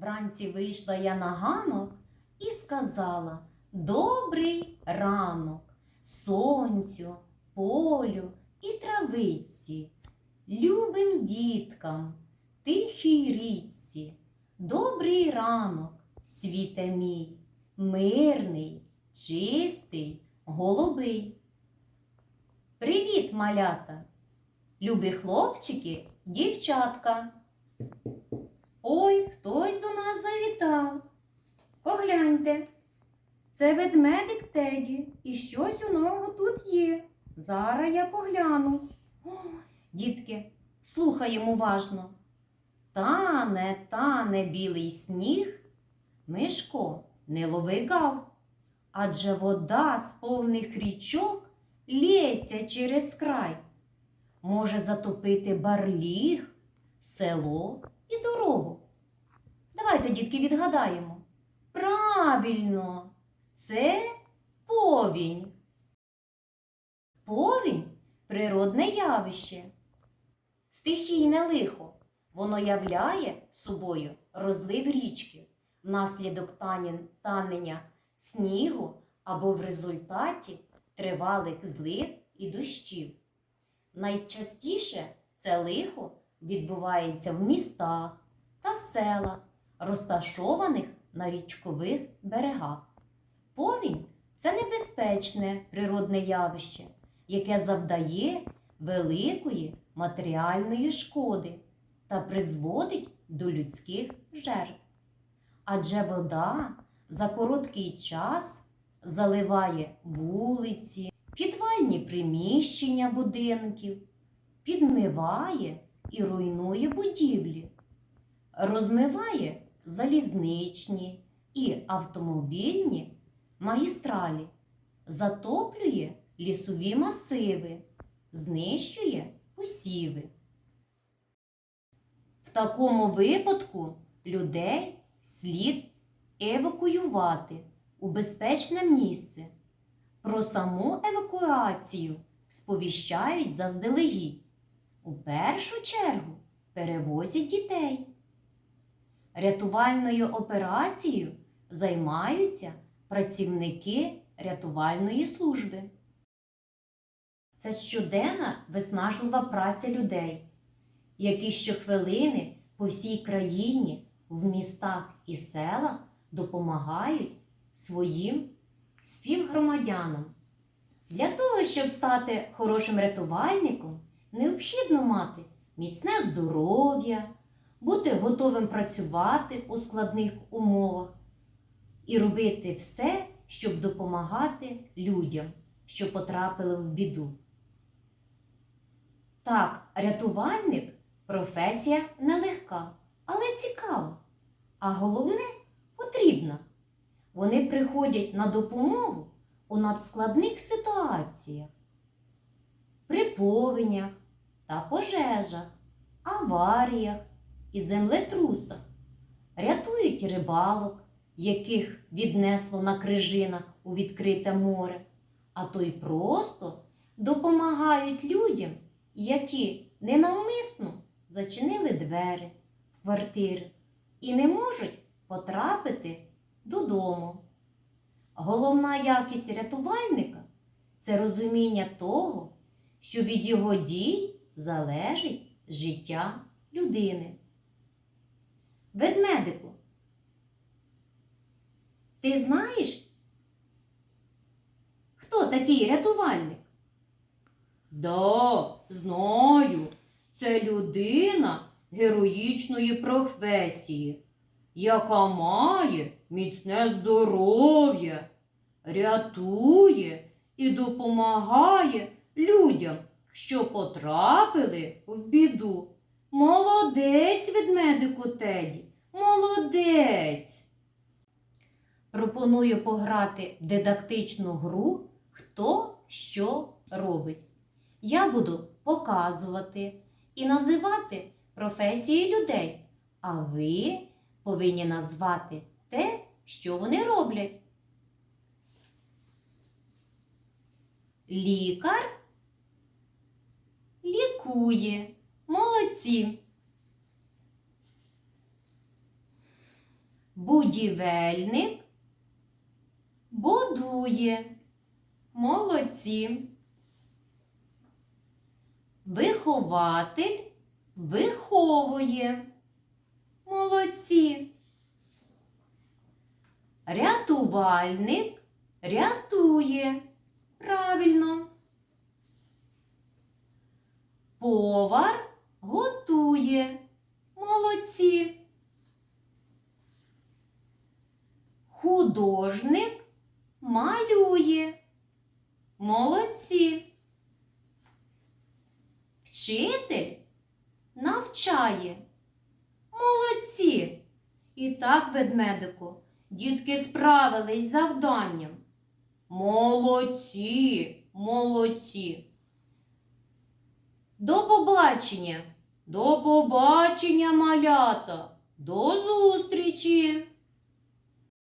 Вранці вийшла я на ганок і сказала Добрий ранок сонцю, полю і травиці, любим діткам, тихій річці. Добрий ранок, світе мій, мирний, чистий, голубий. Привіт, малята! Любі хлопчики, дівчатка. Ой, хтось до нас завітав. Погляньте, це ведмедик Теді, і щось у нього тут є. Зараз я погляну. О, дітки, слухаємо уважно. Тане, тане білий сніг, Мишко, не лови гав, адже вода з повних річок лється через край. Може затопити барліг, село і дорогу. Давайте, дітки, відгадаємо. Правильно, це повінь. Повінь природне явище. Стихійне лихо. Воно являє собою розлив річки внаслідок танення снігу або в результаті тривалих злив і дощів. Найчастіше це лихо відбувається в містах та селах, розташованих на річкових берегах. Повінь це небезпечне природне явище, яке завдає великої матеріальної шкоди та призводить до людських жертв. Адже вода за короткий час заливає вулиці, підвальні приміщення будинків, підмиває і руйнує будівлі, розмиває залізничні і автомобільні магістралі, затоплює лісові масиви, знищує посіви. В такому випадку людей слід евакуювати у безпечне місце. Про саму евакуацію сповіщають заздалегідь. У першу чергу перевозять дітей. Рятувальною операцією займаються працівники рятувальної служби. Це щоденна виснажлива праця людей, які щохвилини по всій країні в містах і селах допомагають своїм співгромадянам. Для того, щоб стати хорошим рятувальником, необхідно мати міцне здоров'я, бути готовим працювати у складних умовах і робити все, щоб допомагати людям, що потрапили в біду. Так, рятувальник професія нелегка, але цікава, а головне потрібна. Вони приходять на допомогу у надскладних ситуаціях, при повенях та пожежах, аваріях і землетрусах, рятують рибалок, яких віднесло на крижинах у відкрите море, а то й просто допомагають людям, які ненавмисно зачинили двері квартири і не можуть потрапити додому. Головна якість рятувальника це розуміння того, що від його дій залежить життя людини. Ведмедику, ти знаєш, хто такий рятувальник? Да, знаю. Це людина героїчної професії, яка має міцне здоров'я, рятує і допомагає людям, що потрапили в біду. Молодець, ведмедику Теді, молодець. Пропоную пограти в дидактичну гру Хто що робить. Я буду показувати і називати професії людей, а ви повинні назвати те, що вони роблять. Лікар лікує. Молодці. Будівельник будує. Молодці. Вихователь виховує. Молодці. Рятувальник рятує. Правильно. Повар готує. Молодці. Художник малює. Молодці. Вчитель навчає. Молодці. І так, ведмедику, дітки справились з завданням. Молодці, молодці. До побачення. До побачення, малята. До зустрічі.